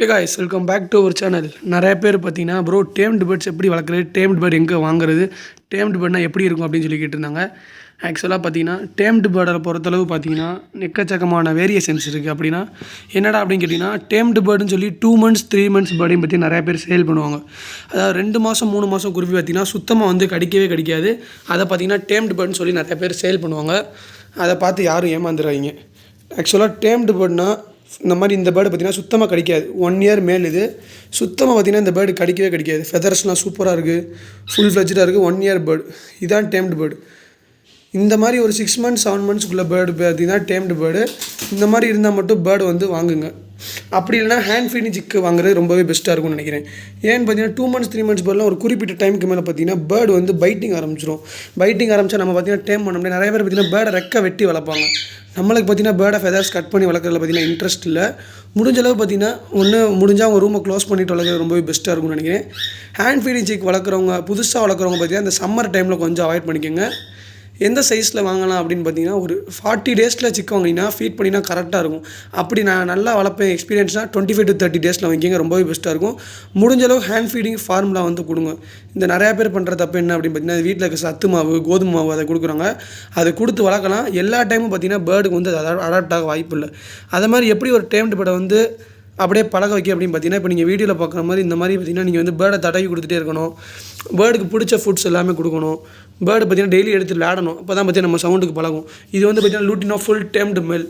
Hey guys welcome back to our channel நிறைய பேர் பார்த்தீங்கன்னா ப்ரோ டேம்டு பேர்ட்ஸ் எப்படி வளர்க்குறது? டேம்டு பேர்ட் எங்கே வாங்குறது? டேம்டு பேர்ட்னா எப்படி இருக்கும் அப்படின்னு சொல்லி கேட்டிருந்தாங்க. ஆக்சுவலாக பார்த்தீங்கன்னா டேம்டு பேர்டை பொறுத்தளவு பார்த்தீங்கன்னா எக்கச்சக்கமான வேரியேஷன்ஸ் இருக்குது அப்படின்னா என்னடா அப்படின்னு கேட்டிங்கன்னா டேம்டு பேர்டுன்னு சொல்லி டூ மந்த்ஸ் த்ரீ மந்த்ஸ் பேர்டையும் பற்றி நிறைய பேர் சேல் பண்ணுவாங்க. அதாவது ரெண்டு மாதம் மூணு மாதம் குருவி பார்த்தீங்கன்னா சுத்தமாக வந்து கடிக்கவே கிடைக்காது. அதை பார்த்தீங்கன்னா டேம்டு பேர்டுன்னு சொல்லி நிறைய பேர் சேல் பண்ணுவாங்க. அதை பார்த்து யாரும் ஏமாந்துடுறாங்க ஆக்சுவலாக டேம்டு பேர்ட்னா இந்த மாதிரி இந்த பேர்டு பார்த்தீங்கன்னா சுத்தமாக கடிக்காது. ஒன் இயர் மேல் இது. சுத்தமாக பார்த்தீங்கன்னா இந்த பேர்டு கடிக்கவே கடிக்காது. ஃபெதர்ஸ்லாம் சூப்பராக இருக்குது ஃபுல் ஃப்ளெஜ்டாக இருக்குது ஒன் இயர் பேர்டு இதான் டேம்டு பேர்டு இந்த மாதிரி ஒரு சிக்ஸ் மந்த்ஸ் செவன் மந்த்ஸ்க்குள்ளே பேர்டு பார்த்தீங்கன்னா டேம்டு பேர்டு இந்த மாதிரி இருந்தால் மட்டும் பேர்டு வந்து வாங்குங்க. அப்படி இல்லைனா ஹேண்ட் ஃபீடிங் சிக்கு வாங்குறது ரொம்பவே பெஸ்ட்டாக இருக்கும்னு நினைக்கிறேன். ஏன்னு பார்த்தீங்கன்னா டூ மந்த்ஸ் த்ரீ மந்த்ஸ் பேர்லாம் ஒரு குறிப்பிட்ட டைமுக்கு மேலே பார்த்தீங்கன்னா பேர்டு வந்து பைட்டிங் ஆரம்பிச்சிடும் பைட்டிங் ஆரம்பிச்சா நம்ம பார்த்தீங்கன்னா டேம் பண்ண முடியாது. நிறைய பேர் பார்த்தீங்கன்னா பேர்டை ரெக்க வெட்டி வளர்ப்பாங்க. நம்மளுக்கு பார்த்தீங்கன்னா பேர்டை ஃபெதர்ஸ் கட் பண்ணி வளர்க்குறதுல பார்த்தீங்கன்னா இன்ட்ரெஸ்ட் இல்லை. முடிஞ்ச அளவு பார்த்தீங்கன்னா ஒன்று முடிஞ்சால் அவங்க ரூமை க்ளோஸ் பண்ணிட்டு வளர்க்குறது ரொம்பவே பெஸ்ட்டாக இருக்கும்னு நினைக்கிறேன். ஹேண்ட் ஃபீடிங் சிக் வளர்க்குறவங்க புதுசாக வளர்க்குறவங்க பார்த்தீங்கன்னா இந்த சம்மர் டைமில் கொஞ்சம் அவாய்ட் பண்ணிக்கோங்க. எந்த சைஸில் வாங்கலாம் அப்படின்னு பார்த்தீங்கன்னா ஒரு ஃபார்ட்டி டேஸில் சிக்கன் வாங்கினீங்கன்னா ஃபீட் பண்ணினா கரெக்டாக இருக்கும். அப்படி நான் நல்லா வளர்ப்பேன் எக்ஸ்பீரியன்ஸ்னால் டுவெண்ட்டி ஃபைவ் டு தேர்ட்டி டேஸில் வாங்கிக்கங்க ரொம்பவே பெஸ்ட்டாக இருக்கும். முடிஞ்ச அளவு ஹேண்ட் ஃபீடிங் ஃபார்முலா வந்து கொடுங்க. இந்த நிறையா பேர் பண்ணுற தப்பு என்ன அப்படின்னு பார்த்தீங்கன்னா வீட்டில் இருக்க சத்து மாவு கோதுமை மாவு அதை கொடுக்குறாங்க. அதை கொடுத்து வளர்க்கலாம். எல்லா டைமும் பார்த்தீங்கன்னா பேர்டுக்கு வந்து அதை அடாப்ட் ஆக வாய்ப்பு இல்லை. அதை மாதிரி எப்படி ஒரு டேம்டு பேர்டை வந்து அப்படியே பழக வைக்க அப்படின்னு பார்த்தீங்கன்னா இப்போ நீங்கள் வீடியோவில் பார்க்குற மாதிரி இந்த மாதிரி பார்த்தீங்கன்னா நீங்கள் வந்து பேர்டை தடவி கொடுத்துட்டே இருக்கணும். பேர்டுக்கு பிடிச்ச ஃபுட்ஸ் எல்லாமே கொடுக்கணும். பேர்டு பார்த்தீங்கன்னா டெய்லி எடுத்து விளையாடணும். அப்போ தான் பார்த்தீங்கன்னா நம்ம சவுண்டுக்கு பழகும். இது வந்து பார்த்தீங்கன்னா லூட்டினா ஃபுல் டேம்டு மெல்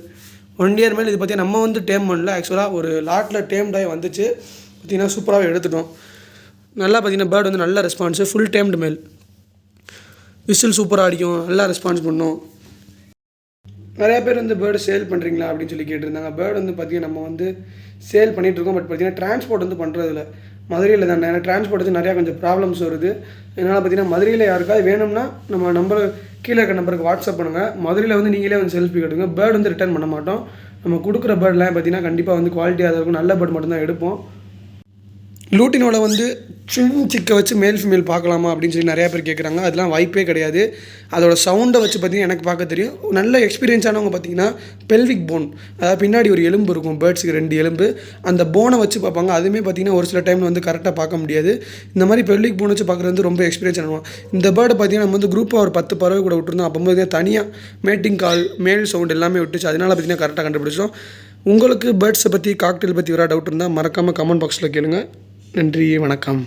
ஒன் இயர் மேல் இது பார்த்தீங்கன்னா நம்ம வந்து டேம் பண்ணல ஆக்சுவலாக ஒரு லாட்டில் டேம்டாகி வந்துச்சு. பார்த்தீங்கன்னா சூப்பராகவே எடுத்துட்டோம். நல்லா பார்த்தீங்கன்னா பேர்டு வந்து நல்ல ரெஸ்பான்ஸு ஃபுல் டேம்டு மேல் விசில் சூப்பராக அடிக்கும். நல்லா ரெஸ்பான்ஸ் பண்ணும். நிறைய பேர் வந்து பேர்டு சேல் பண்ணுறீங்களா அப்படின்னு சொல்லி கேட்டிருந்தாங்க. பேர்டு வந்து பார்த்தீங்கன்னா நம்ம வந்து சேல் பண்ணிகிட்டு இருக்கோம். பட் பார்த்தீங்கன்னா டிரான்ஸ்போர்ட் வந்து பண்ணுறதில்ல மதுரையில் தான். ஏன்னா டிரான்ஸ்போர்ட் வந்து நிறையா கொஞ்சம் ப்ராப்ளம்ஸ் வருது. அதனால் பார்த்தீங்கன்னா மதுரையில் யாருக்காவது வேணும்னா நம்ம நம்பர் கீழே இருக்க நம்பருக்கு வாட்ஸ்அப் பண்ணுங்கள் மதுரையில் வந்து நீங்களே வந்து செல்ஃபி கட்டுங்க. பேர்டு வந்து ரிட்டர்ன் பண்ண மாட்டோம். நம்ம கொடுக்குற பேர்ட்லாம் பார்த்தீங்கன்னா கண்டிப்பாக வந்து குவாலிட்டியாக இருக்கும். நல்ல பேர்டு மட்டும்தான் எடுப்போம். லூட்டினோட வந்து சின் சிக்கை வச்சு மேல் ஃபீமேல் பார்க்கலாமா அப்படின்னு சொல்லி நிறையா பேர் கேட்குறாங்க அதெல்லாம் வாய்ப்பே கிடையாது. அதோட சவுண்டை வச்சு பார்த்தீங்கன்னா எனக்கு பார்க்க தெரியும். நல்ல எக்ஸ்பீரியன்ஸானவங்க பார்த்தீங்கன்னா பெல்விக் போன் அதாவது பின்னாடி ஒரு எலும்பு இருக்கும் பேர்ட்ஸுக்கு ரெண்டு எலும்பு. அந்த போனை வச்சு பார்ப்பாங்க. அதுவுமே பார்த்தீங்கன்னா ஒரு சில டைமில் வந்து கரெக்டாக பார்க்க முடியாது. இந்த மாதிரி பெல்விக் போன் வச்சு பார்க்குறது வந்து ரொம்ப எக்ஸ்பீரியன்ஸ் ஆனவங்க. இந்த பேர்டை பார்த்தீங்கன்னா நம்ம வந்து குரூப்பாக ஒரு பத்து பறவை கூட விட்டுருந்தோம். அப்போ பார்த்தீங்கன்னா தனியாக மேட்டிங் கால் மேல் சவுண்ட் எல்லாமே விட்டுச்சு. அதனால் பார்த்தீங்கன்னா கரெக்டாக கண்டுபிடிச்சோம். உங்களுக்கு பேர்ட்ஸை பற்றி காக்டெயில் பற்றி வேறு டவுட் இருந்தால் மறக்காமல் கமெண்ட் பாக்ஸில் கேளுங்க. நன்றி வணக்கம்.